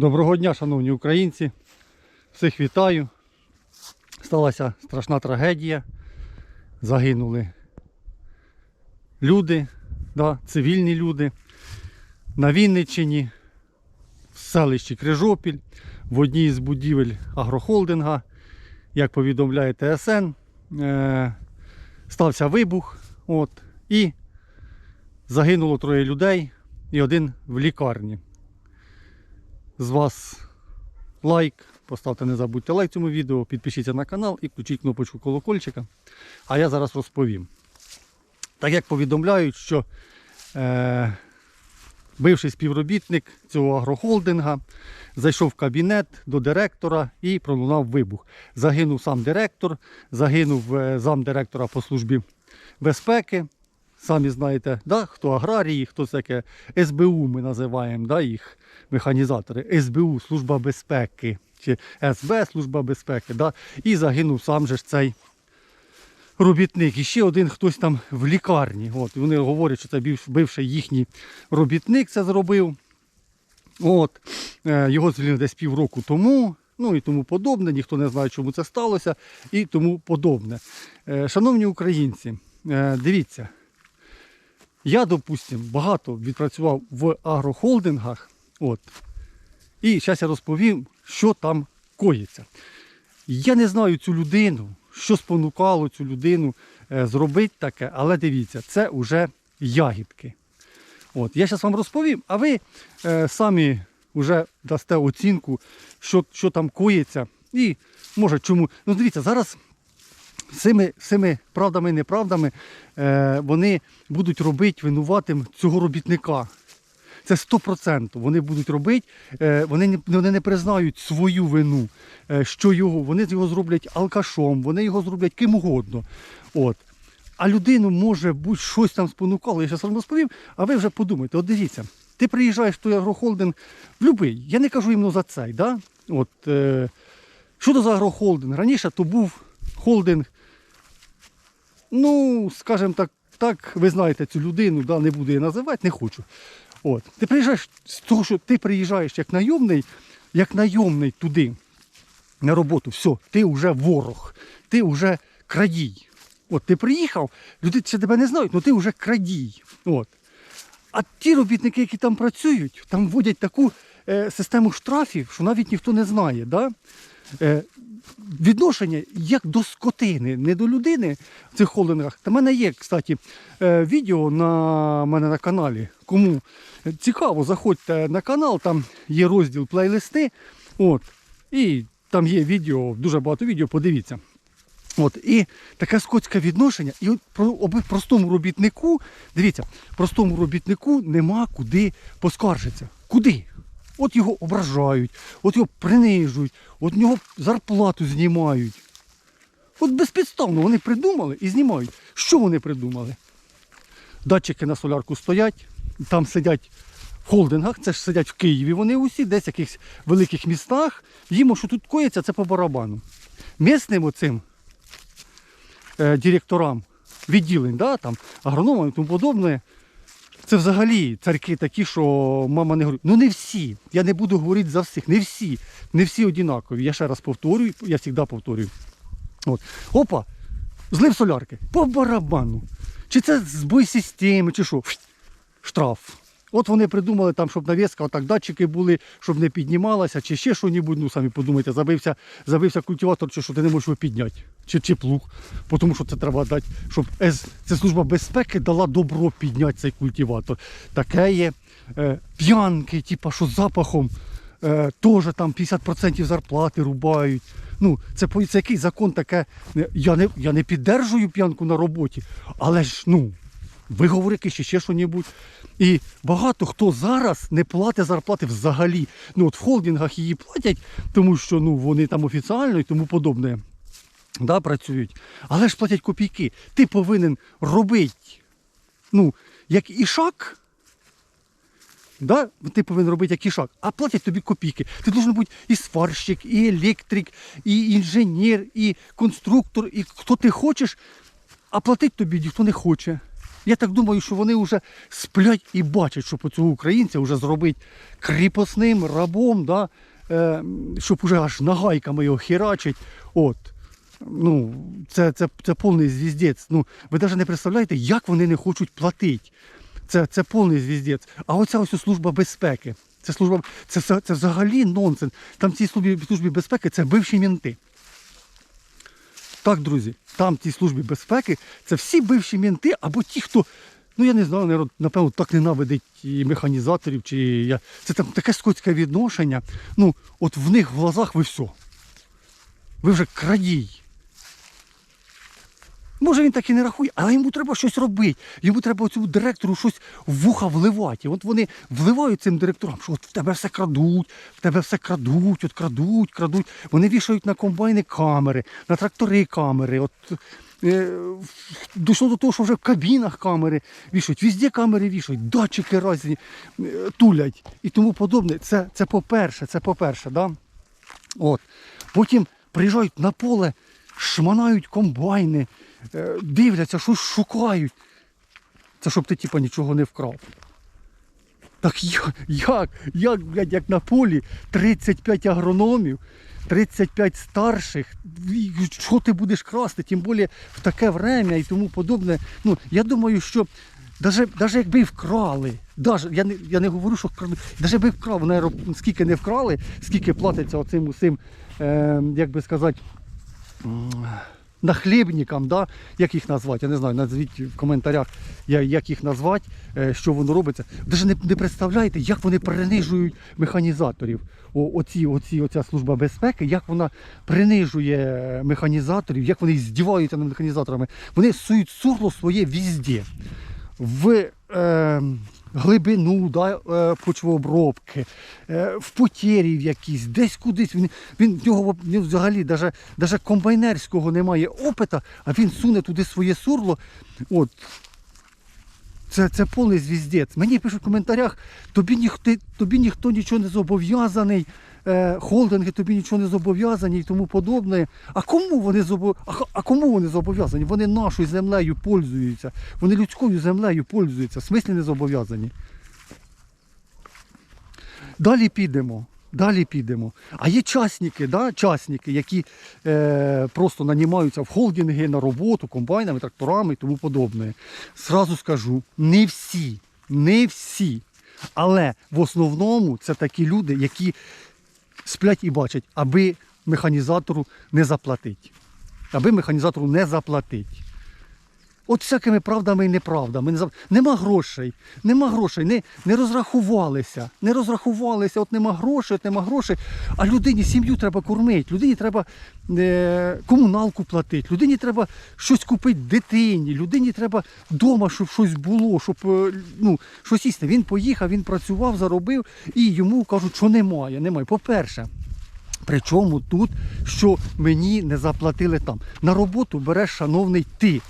Доброго дня, шановні українці. Всіх вітаю. Сталася страшна трагедія. Загинули люди, да, цивільні люди на Вінниччині, в селищі Крижопіль, в одній з будівель агрохолдинга, як повідомляє ТСН, е, стався вибух. От, і загинуло троє людей і один в лікарні з вас лайк. Поставте, не забудьте лайк цьому відео, підпишіться на канал і включіть кнопочку колокольчика. А я зараз розповім. Так як повідомляють, що е, бивший співробітник цього агрохолдинга зайшов в кабінет до директора і пролунав вибух. Загинув сам директор, загинув е, замдиректора по службі безпеки. Самі знаєте, да? хто аграрії, хто таке СБУ ми називаємо да, їх механізатори. СБУ, Служба безпеки, чи СБ Служба безпеки. Да? І загинув сам же ж цей робітник. І ще один хтось там в лікарні. От, вони говорять, що це бив- бивший їхній робітник це зробив. От, е, його звільнили десь півроку тому. Ну і тому подобне, ніхто не знає, чому це сталося, і тому подобне. Е, Шановні українці, е, дивіться, я, допустим, багато відпрацював в агрохолдингах. От. І зараз я розповім, що там коїться. Я не знаю цю людину, що спонукало цю людину е, зробити таке, але дивіться, це вже ягідки. От. Я зараз вам розповім, а ви е, самі вже дасте оцінку, що, що там коїться. І може чому. Ну, дивіться, зараз цими, цими правдами і неправдами е, вони будуть робити винуватим цього робітника. Це 100%. Вони будуть робити, е, вони не, вони не признають свою вину, е, що його, вони його зроблять алкашом, вони його зроблять ким угодно. От. А людину може будь щось там спонукало. Я зараз вам розповім, а ви вже подумайте, от дивіться, ти приїжджаєш в той агрохолдинг в любий, я не кажу іменно за цей. Да? От, е, що то за агрохолдинг? Раніше то був холдинг Ну, скажімо так, так, ви знаєте цю людину, да, не буду її називати, не хочу. От. Ти приїжджаєш з того, що ти приїжджаєш як найомний, як найомний туди на роботу, все, ти вже ворог, ти вже крадій. От ти приїхав, люди ще тебе не знають, але ти вже крадій. От. А ті робітники, які там працюють, там вводять таку е, систему штрафів, що навіть ніхто не знає. Да? Е, відношення як до скотини, не до людини в цих холдингах. Та в мене є, кстати, е, відео на мене на каналі. Кому цікаво, заходьте на канал, там є розділ плейлисти. От, і там є відео, дуже багато відео, подивіться. От, і таке скотське відношення, і от простому робітнику, дивіться, простому робітнику нема куди поскаржитися. Куди? От його ображають, от його принижують, от нього зарплату знімають. От безпідставно вони придумали і знімають. Що вони придумали? Датчики на солярку стоять, там сидять в холдингах, це ж сидять в Києві. Вони усі, десь в якихось великих містах. Їм, що тут коїться, це по барабану. Місним оцим е, директорам відділень, да, там, агрономам і тому подобне. Це взагалі царьки такі, що мама не говорить. Ну не всі. Я не буду говорити за всіх. Не всі. Не всі однакові. Я ще раз повторюю, я завжди повторюю. От. Опа, злив солярки. По барабану. Чи це збой системи, чи що? Штраф. От вони придумали там, щоб навіска, отак датчики були, щоб не піднімалася, чи ще щось, ну самі подумайте, забився, забився культиватор, чи що ти не можеш його підняти, чи, чи плуг. Тому що це треба дати, щоб це служба безпеки дала добро підняти цей культиватор. Таке є е, п'янки, типа, що з запахом е, теж там 50% зарплати рубають. Ну, це, це який закон таке. е, Я не, я не піддержую п'янку на роботі, але ж ну, виговорики чи ще що-небудь. І багато хто зараз не платить зарплати взагалі. Ну от в холдингах її платять, тому що ну, вони там офіціально і тому подобне да, працюють. Але ж платять копійки. Ти повинен робити, ну, як ішак. Да? Ти повинен робити як ішак, а платять тобі копійки. Ти должен бути і сварщик, і електрик, і інженер, і конструктор, і хто ти хочеш, а платить тобі ніхто не хоче. Я так думаю, що вони вже сплять і бачать, щоб цього українця вже зробити кріпосним рабом, да? е, щоб уже аж нагайками його херачить. От. Ну, це, це, це повний звіздець. Ну, ви навіть не представляєте, як вони не хочуть платити. Це, це повний звіздець. А оця ось служба безпеки. Це служба, це, це взагалі нонсенс. Там в цій службі, службі безпеки це бивші мінти. Так, друзі, там ті служби безпеки це всі бивші мінти або ті, хто, ну я не знаю, напевно, так ненавидить і механізаторів, чи я. Це там таке скотське відношення. Ну, от в них в глазах ви все. Ви вже крадій. Може він так і не рахує, але йому треба щось робити. Йому треба цьому директору щось в вуха вливати. І от вони вливають цим директорам, що от в тебе все крадуть, в тебе все крадуть, от крадуть, крадуть. Вони вішають на комбайни камери, на трактори камери. От, е, дійшло до того, що вже в кабінах камери вішають, везде камери вішають, датчики різні е, тулять і тому подобне. Це, це по-перше, це по-перше. Да? От. Потім приїжджають на поле, шманають комбайни, дивляться, щось шукають. Це щоб ти типа нічого не вкрав. Так як, як, як, блядь, як на полі 35 агрономів, 35 старших, що ти будеш красти, тим більше в таке время і тому подобне. Ну, я думаю, що даже якби вкрали, даже, я, не, я не говорю, що вкрали, даже якби вкрали, наверно, скільки не вкрали, скільки платиться оцим усім, е, як би сказати, нахлібникам, да? як їх назвати, я не знаю, назвіть в коментарях, як їх назвати, е, що воно робиться. Даже не, не представляєте, як вони принижують механізаторів. О, оці, оці, оця служба безпеки, як вона принижує механізаторів, як вони здіваються над механізаторами. Вони сують сурло своє візде. В е, глибину да, е, почвообробки, е, в потерів якісь, десь кудись. Він, він в нього взагалі навіть, даже комбайнерського немає опита, а він суне туди своє сурло. От. Це, це повний звіздець. Мені пишуть в коментарях, тобі ніхто, тобі ніхто нічого не зобов'язаний, холдинги тобі нічого не зобов'язані і тому подобне. А кому вони зобо... а, кому вони зобов'язані? Вони нашою землею пользуються. Вони людською землею пользуються. В смислі не зобов'язані. Далі підемо. Далі підемо. А є частники, да? частники, які е, просто нанімаються в холдинги на роботу, комбайнами, тракторами і тому подобне. Сразу скажу, не всі, не всі. Але в основному це такі люди, які сплять і бачать, аби механізатору не заплатить. Аби механізатору не заплатить. От всякими правдами і неправдами. Нема грошей, нема грошей, не, не розрахувалися, не розрахувалися, от нема грошей, от нема грошей. А людині сім'ю треба кормити, людині треба е, комуналку платити, людині треба щось купити дитині, людині треба вдома, щоб щось було, щоб е, ну, щось їсти. Він поїхав, він працював, заробив, і йому кажуть, що немає. немає. По-перше, Причому тут, що мені не заплатили там. На роботу береш, шановний, ти,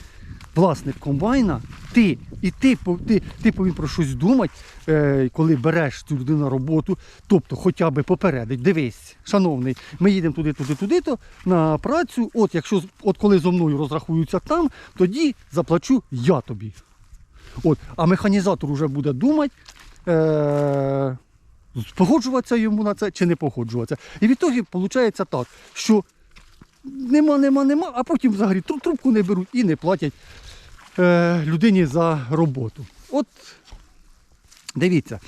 власник комбайна, ти. І ти, ти, ти повинен про щось думати, е, коли береш цю людину на роботу, тобто хоча б попередить, дивись, шановний, ми їдемо туди, туди, туди, то на працю. От якщо от коли зо мною розрахуються там, тоді заплачу я тобі. От, а механізатор вже буде думати. Е- погоджуватися йому на це чи не погоджуватися. І в ітогі виходить так, що нема, нема, нема, а потім взагалі трубку не беруть і не платять людині за роботу. От дивіться,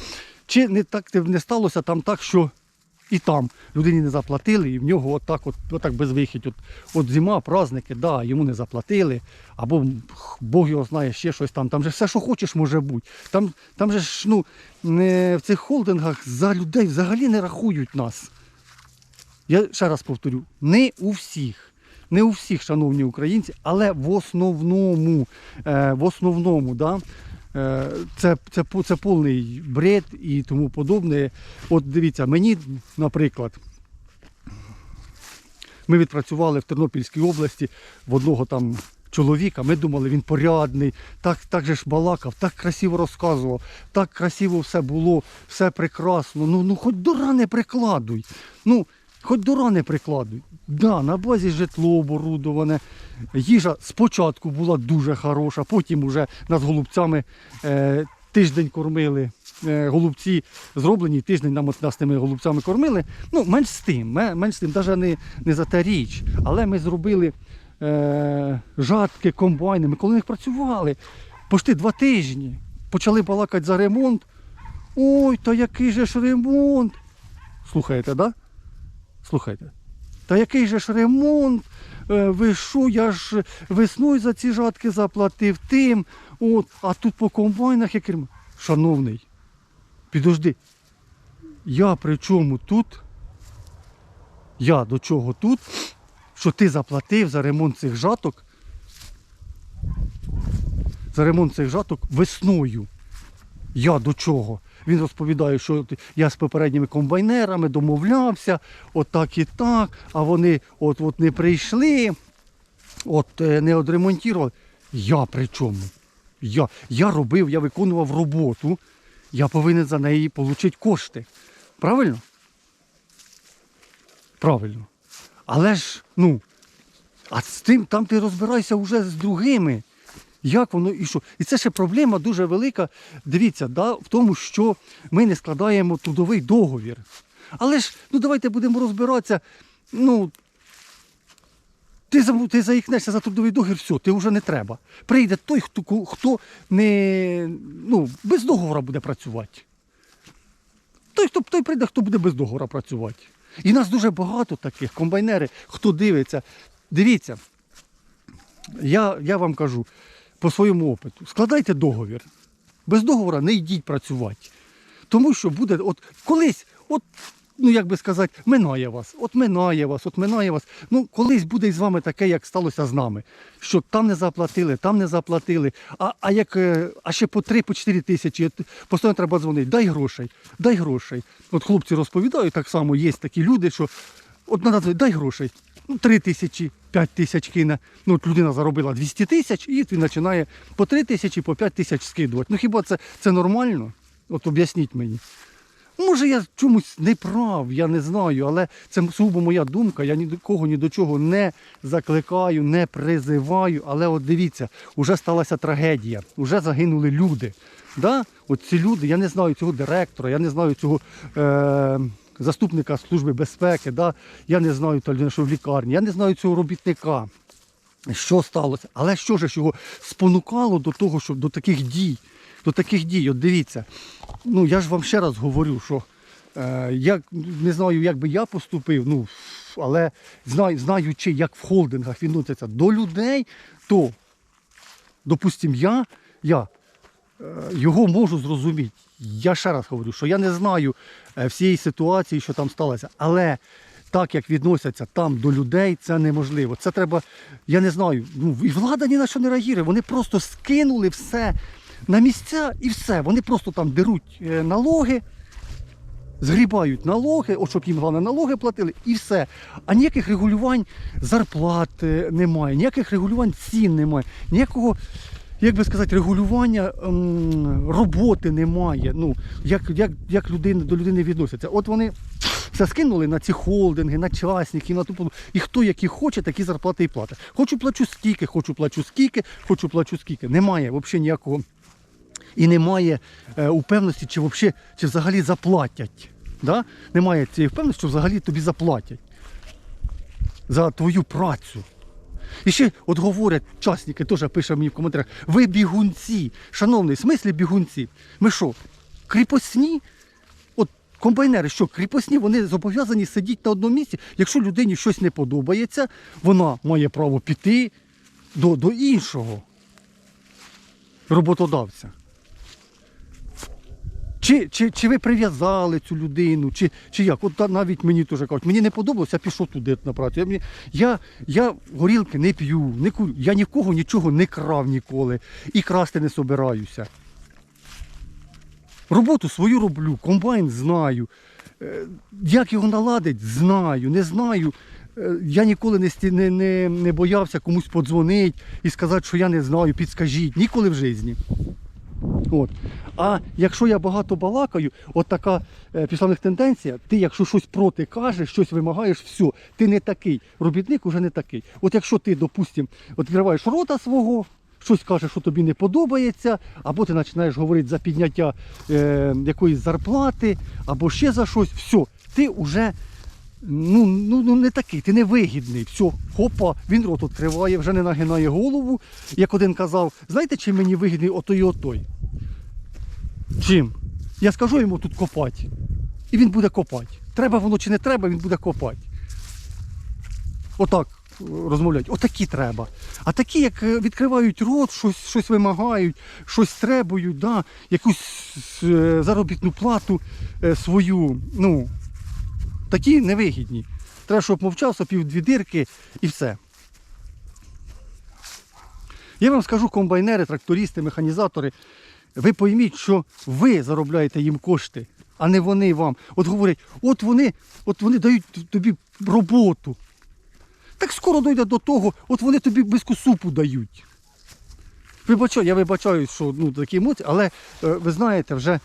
чи не так не сталося там так, що і там людині не заплатили, і в нього отак, от, отак без вихідь. От, от зима, праздники, да, йому не заплатили, або Бог його знає, ще щось там. Там же все, що хочеш, може бути. Там, там же ж ну, в цих холдингах за людей взагалі не рахують нас. Я ще раз повторю, не у всіх. Не у всіх, шановні українці, але в основному, е, в основному, да, е, це, це, це повний бред і тому подобне. От дивіться, мені, наприклад, ми відпрацювали в Тернопільській області в одного там чоловіка. Ми думали, він порядний, так, так же ж балакав, так красиво розказував, так красиво все було, все прекрасно. Ну, ну хоч до рани прикладуй. Ну, хоч до рани прикладуй. Да, на базі житло оборудоване. Їжа спочатку була дуже хороша, потім уже нас голубцями е, тиждень кормили. Е, голубці зроблені, тиждень нам от нас тими голубцями кормили. Ну, менш з тим, менш з тим, навіть не, не за та річ. Але ми зробили е, жатки, комбайни. Ми коли них працювали, почти два тижні. Почали балакати за ремонт. Ой, та який же ж ремонт. Слухаєте, да? Слухайте. Та який же ж ремонт? Е, Ви що, я ж весною за ці жатки заплатив тим. От, а тут по комбайнах як ремонт. Шановний, підожди. Я при чому тут? Я до чого тут? Що ти заплатив за ремонт цих жаток? За ремонт цих жаток весною. Я до чого? Він розповідає, що я з попередніми комбайнерами домовлявся, от так і так, а вони от, от не прийшли, от е, не відремонтували. Я при чому? Я, я робив, я виконував роботу, я повинен за неї отримати кошти. Правильно? Правильно. Але ж, ну, а з тим там ти розбирайся вже з другими. Як воно і що? І це ще проблема дуже велика. Дивіться, да, в тому, що ми не складаємо трудовий договір. Але ж, ну давайте будемо розбиратися. Ну, ти, за- ти заїкнешся за трудовий договір, все, ти вже не треба. Прийде той, хто, хто не, ну, без договору буде працювати. Той, хто той прийде, хто буде без договору працювати. І нас дуже багато таких комбайнери, хто дивиться. Дивіться, я, я вам кажу по своєму опиту, складайте договір. Без договору не йдіть працювати. Тому що буде, от колись, от, ну як би сказати, минає вас, от минає вас, от минає вас. Ну, колись буде з вами таке, як сталося з нами. Що там не заплатили, там не заплатили. А, а, як, е, а ще по 3 по тисячі, постійно треба дзвонити, дай грошей, дай грошей. От хлопці розповідають, так само є такі люди, що от надо дзвонити, дай грошей. Ну, 3 тисячі, 5 тисяч кине. Ну, от людина заробила 200 тисяч, і він починає по 3 тисячі, по 5 тисяч скидувати. Ну хіба це, це нормально? От об'ясніть мені. Може, я чомусь не прав, я не знаю, але це сугубо моя думка. Я ні до кого, ні до чого не закликаю, не призиваю. Але от дивіться, вже сталася трагедія, вже загинули люди. Да? От ці люди, я не знаю цього директора, я не знаю цього е- заступника Служби безпеки, да? я не знаю та, що в лікарні, я не знаю цього робітника. Що сталося? Але що ж його спонукало до того, щоб до таких дій? До таких дій, от дивіться, ну я ж вам ще раз говорю, що е, я не знаю, як би я поступив, ну, але знаю, знаючи, як в холдингах відносяться до людей, то, допустим, я, я е, його можу зрозуміти. Я ще раз говорю, що я не знаю е, всієї ситуації, що там сталося, але так як відносяться там до людей, це неможливо. Це треба, я не знаю, ну і влада ні на що не реагує. Вони просто скинули все на місця і все. Вони просто там деруть е, налоги, згрібають налоги, от щоб їм головне налоги платили, і все. А ніяких регулювань зарплат е, немає, ніяких регулювань цін немає, ніякого. Як би сказати, регулювання ем, роботи немає. Ну, як, як, як людина до людини відносяться. От вони все скинули на ці холдинги, на частники, на ту і хто які хоче, такі зарплати і платить. Хочу плачу скільки, хочу плачу скільки, хочу плачу скільки. Немає взагалі ніякого і немає е, упевненості, чи, вообще, чи взагалі заплатять. Да? Немає цієї впевненості, що взагалі тобі заплатять за твою працю. І ще от говорять, частники теж пише мені в коментарях, ви бігунці. Шановний, в смислі бігунці? Ми що, кріпосні? От комбайнери, що кріпосні, вони зобов'язані сидіти на одному місці. Якщо людині щось не подобається, вона має право піти до, до іншого роботодавця. Чи, чи, чи ви прив'язали цю людину, чи, чи як? От навіть мені теж кажуть, мені не подобалося, я пішов туди на працю. Я, я, я горілки не п'ю, не курю, я нікого нічого не крав ніколи і красти не собираюся. Роботу свою роблю, комбайн знаю. Е, Як його наладить, знаю, не знаю. Е, Я ніколи не, не, не, не боявся комусь подзвонити і сказати, що я не знаю, підскажіть. Ніколи в житті. От. А якщо я багато балакаю, от така е, пішла тенденція, ти якщо щось проти кажеш, щось вимагаєш, все, ти не такий. Робітник уже не такий. От якщо ти, допустим, відкриваєш рота свого, щось кажеш, що тобі не подобається, або ти починаєш говорити за підняття е, якоїсь зарплати, або ще за щось, все, ти вже ну, ну, ну не такий, ти не вигідний. Все, хопа, він рот відкриває, вже не нагинає голову. Як один казав, знаєте, чим мені вигідний отой і отой? Чим? Я скажу йому тут копати. І він буде копати. Треба воно чи не треба, він буде копати. Отак е, розмовляють. Отакі треба. А такі, як е, відкривають рот, щось, щось вимагають, щось требують, да, якусь е, заробітну плату свою, ну, такі невигідні. Треба, щоб мовчав, сопів дві дирки і все. Я вам скажу, комбайнери, трактористи, механізатори, ви пойміть, що ви заробляєте їм кошти, а не вони вам. От говорять, от вони, от вони дають тобі роботу. Так скоро дойде до того, от вони тобі близько супу дають. Вибачаю, я вибачаю, що ну, такі емоції, але е, ви знаєте, вже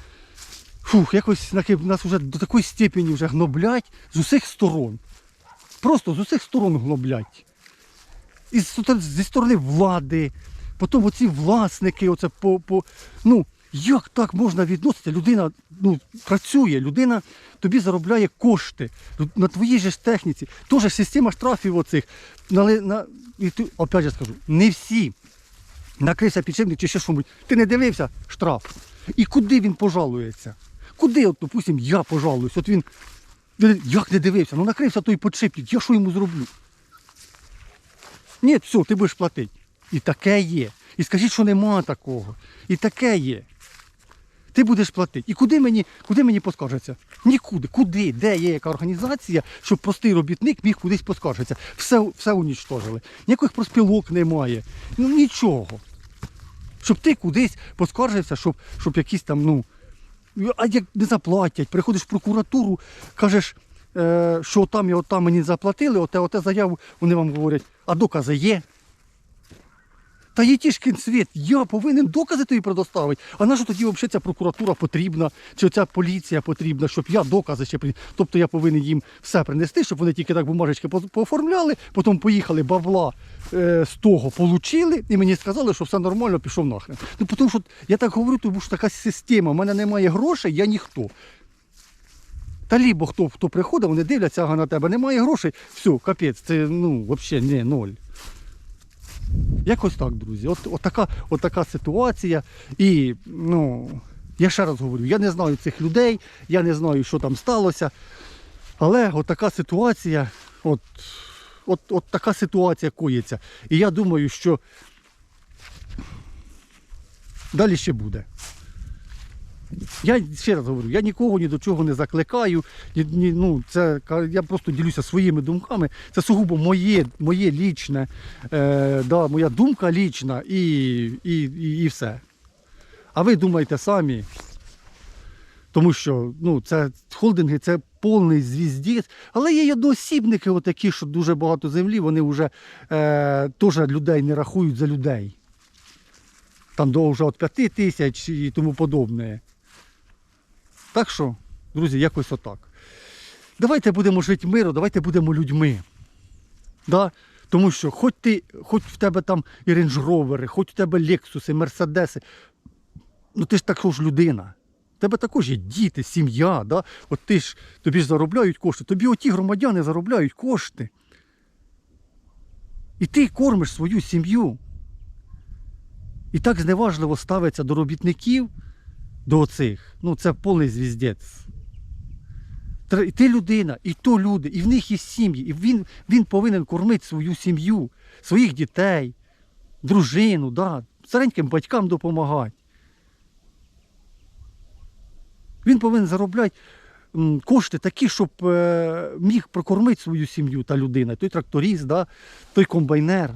фух, якось нас вже до такої степені вже гноблять з усіх сторон. Просто з усіх сторон гноблять. І зі сторони влади, потім оці власники, оце по, по. Ну, як так можна відноситися? Людина ну, працює, людина тобі заробляє кошти на твоїй же ж техніці. Теж система штрафів оцих. На, на, і ти, опять же скажу, не всі. Накрився підшипник чи ще що Ти не дивився штраф. І куди він пожалується? Куди, от, допустим, я пожалуюсь? От він як не дивився? Ну накрився той підшипник, я що йому зроблю? Ні, все, ти будеш платити. І таке є. І скажіть, що нема такого. І таке є. Ти будеш платити. І куди мені, куди мені поскаржиться? Нікуди. Куди? Де є яка організація, щоб простий робітник міг кудись поскаржитися? Все, все унічтожили. Ніяких проспілок немає. Ну нічого. Щоб ти кудись поскаржився, щоб, щоб якісь там, ну. А як не заплатять, приходиш в прокуратуру, кажеш, е, що там і отам мені заплатили, оте, оте заяву, вони вам говорять, а докази є. Та є світ, я повинен докази тобі предоставити. А на що тоді взагалі ця прокуратура потрібна, чи ця поліція потрібна, щоб я докази ще приніс. Тобто я повинен їм все принести, щоб вони тільки так бумажечки пооформляли, потім поїхали бабла е, з того получили, і мені сказали, що все нормально, пішов нахрен. Ну тому що я так говорю, тому що така система, в мене немає грошей, я ніхто. Та лібо хто, хто приходить, вони дивляться ага, на тебе, немає грошей, все, капець, це ну, взагалі не ноль. Якось так, друзі. От, от, така, от така ситуація. І ну, я ще раз говорю, я не знаю цих людей, я не знаю, що там сталося. Але от така ситуація, от, от, от така ситуація коїться. І я думаю, що далі ще буде. Я ще раз говорю, я нікого ні до чого не закликаю. Ні, ні, ну, це, я просто ділюся своїми думками. Це сугубо моє, моє лічне, е, да, моя думка лічна і, і, і, і все. А ви думайте самі. Тому що ну, це холдинги це повний звіздець. Але є одноосібники, отакі, що дуже багато землі, вони вже е, теж людей не рахують за людей. Там до вже від 5 тисяч і тому подобне. Так що, друзі, якось отак. Давайте будемо жити миром, давайте будемо людьми. Да? Тому що хоч ти, хоч в тебе там і рейндж-ровери, хоч у тебе лексуси, мерседеси, ну ти ж також людина. В тебе також є діти, сім'я, да? от ти ж тобі ж заробляють кошти, тобі оті громадяни заробляють кошти. І ти кормиш свою сім'ю. І так зневажливо ставиться до робітників, до оцих. Ну, це повний звіздець. Ти людина, і то люди, і в них є сім'ї, і він, він повинен кормити свою сім'ю, своїх дітей, дружину, да, стареньким батькам допомагати. Він повинен заробляти кошти такі, щоб е, міг прокормити свою сім'ю та людина, той тракторист, да, той комбайнер.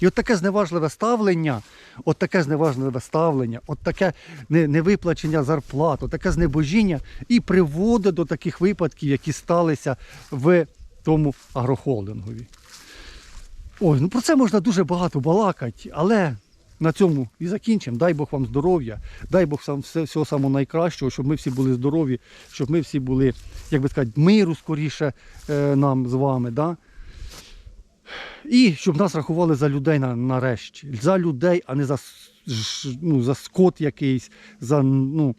І от таке зневажливе ставлення, от таке зневажливе ставлення, от таке невиплачення зарплат, от таке знебожіння і приводить до таких випадків, які сталися в тому агрохолдингові. Ой, ну про це можна дуже багато балакати, але на цьому і закінчимо. Дай Бог вам здоров'я, дай Бог вам все, всього самого найкращого, щоб ми всі були здорові, щоб ми всі були, як би сказати, миру скоріше е, нам з вами. Да? І щоб нас рахували за людей нарешті. За людей, а не за, ну, за скот якийсь, за. ну,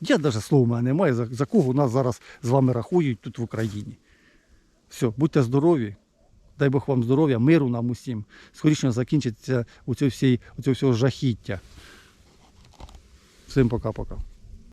я навіть слова в мене немає, за, за кого нас зараз з вами рахують тут в Україні. Все, будьте здорові. Дай Бог вам здоров'я, миру нам усім. Скоріше закінчиться оце всі, всього жахіття. Всім пока-пока.